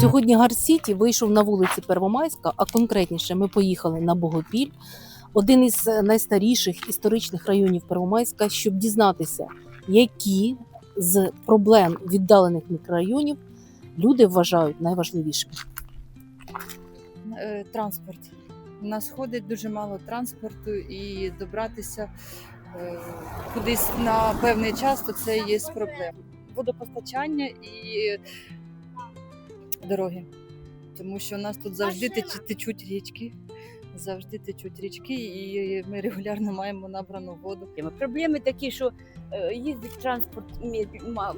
Сьогодні Гарсіті вийшов на вулиці Первомайська, а конкретніше ми поїхали на Богопіль, один із е, найстаріших історичних районів Первомайська, щоб дізнатися, які з проблем віддалених мікрорайонів люди вважають найважливішими. Е, Транспорт. У нас ходить дуже мало транспорту і добратися е, кудись на певний час, то це є проблема. Водопостачання і дороги. Тому що у нас тут завжди теч- течуть річки. Завжди течуть річки, і ми регулярно маємо набрану воду. Проблеми. Такі, що е, їздить транспорт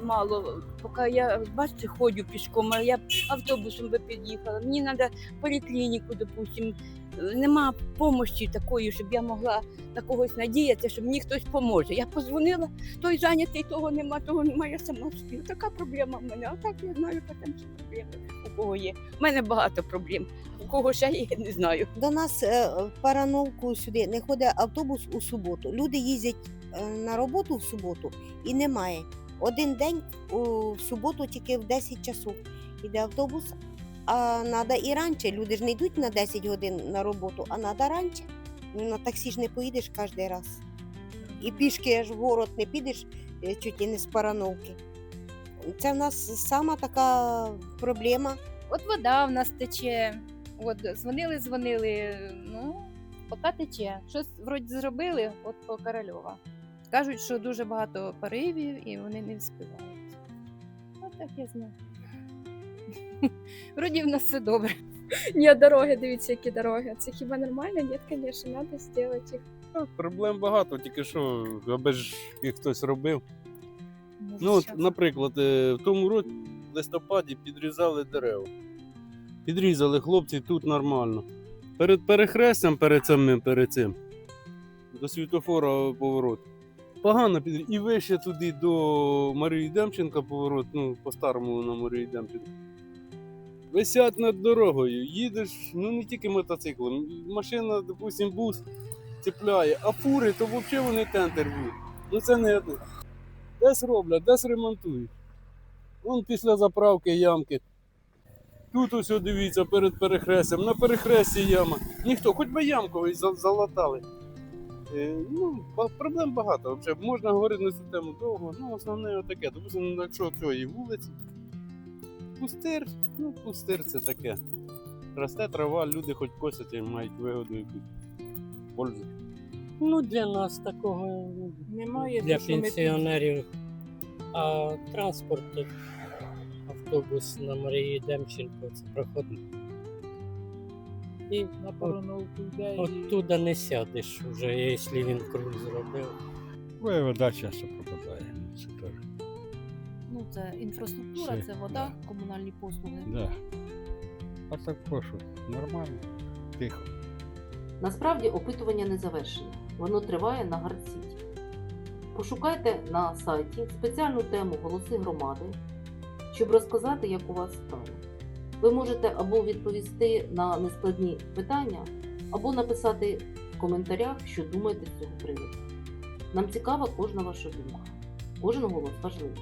мало. Поки я бачите, ходжу пішком, а я автобусом би під'їхала. Мені треба поліклініку, допустим. Нема допомоги такої, щоб я могла на когось надіятися, що мені хтось поможе. Я позвонила, той зайнятий, того нема, того нема, я сама спів. Така проблема в мене. А так я знаю, потім що проблеми у кого є. У мене багато проблем. У кого ще є, не знаю. До нас е, в Парановку сюди не ходить автобус у суботу. Люди їздять е, на роботу в суботу і немає. Один день у, суботу тільки в 10 часов йде автобус, а треба і раніше. Люди ж не йдуть на 10 годин на роботу, а треба раніше. Ну, на таксі ж не поїдеш кожен раз. І пішки аж в город не підеш, е, чуть і не з Парановки. Це в нас сама така проблема. От вода в нас тече. От дзвонили, дзвонили. Ну, поки тече. Щось вроді зробили, от по Корольова. Кажуть, що дуже багато поривів і вони не вспівають. От так я знаю. Вроді в нас все добре. Ні, дороги, дивіться, які дороги. Це хіба нормально? Ні, звісно, треба зробити їх. Так, проблем багато, тільки що, аби ж їх хтось робив. Може, Ну, от, щас. наприклад, е, в тому році в листопаді підрізали дерева. Підрізали хлопці тут нормально. Перед перехрестям, перед самим перед цим, до світофора поворот. Погано підрізали. І вище туди до Марії Демченка поворот, ну, по-старому на Марії Демченка. Висять над дорогою, їдеш, ну не тільки мотоциклом. Машина, допустим, бус цепляє, а фури, то взагалі вони тентер б'ють. Ну це не одне. Десь роблять, десь ремонтують. Вон після заправки ямки. Тут ось дивіться перед перехрестям, на перехресті яма. Ніхто, хоч би ямковий залатали. Е, ну, проблем багато. Взагалі, можна говорити на цю тему довго. Ну, основне отаке. Допустимо, якщо цієї вулиці. Пустир, ну пустир це таке. Росте трава, люди хоч косять і мають вигоду якусь пользу. Ну, для нас такого Немає для що ми пенсіонерів. А транспорт тут, автобус на Марії Демченко це проходить. І на Парановку йде. оттуда не сядеш вже, якщо він круг зробив. Ой, вода часто пропадає. Це теж. Ну, це інфраструктура, Все, це вода, да. комунальні послуги. Да. А також от нормально, тихо. Насправді опитування не завершено. Воно триває на Гардсіті. Пошукайте на сайті спеціальну тему Голоси громади, щоб розказати, як у вас справи. Ви можете або відповісти на нескладні питання, або написати в коментарях, що думаєте з цього приводу. Нам цікава кожна ваша думка. Кожен голос важливий.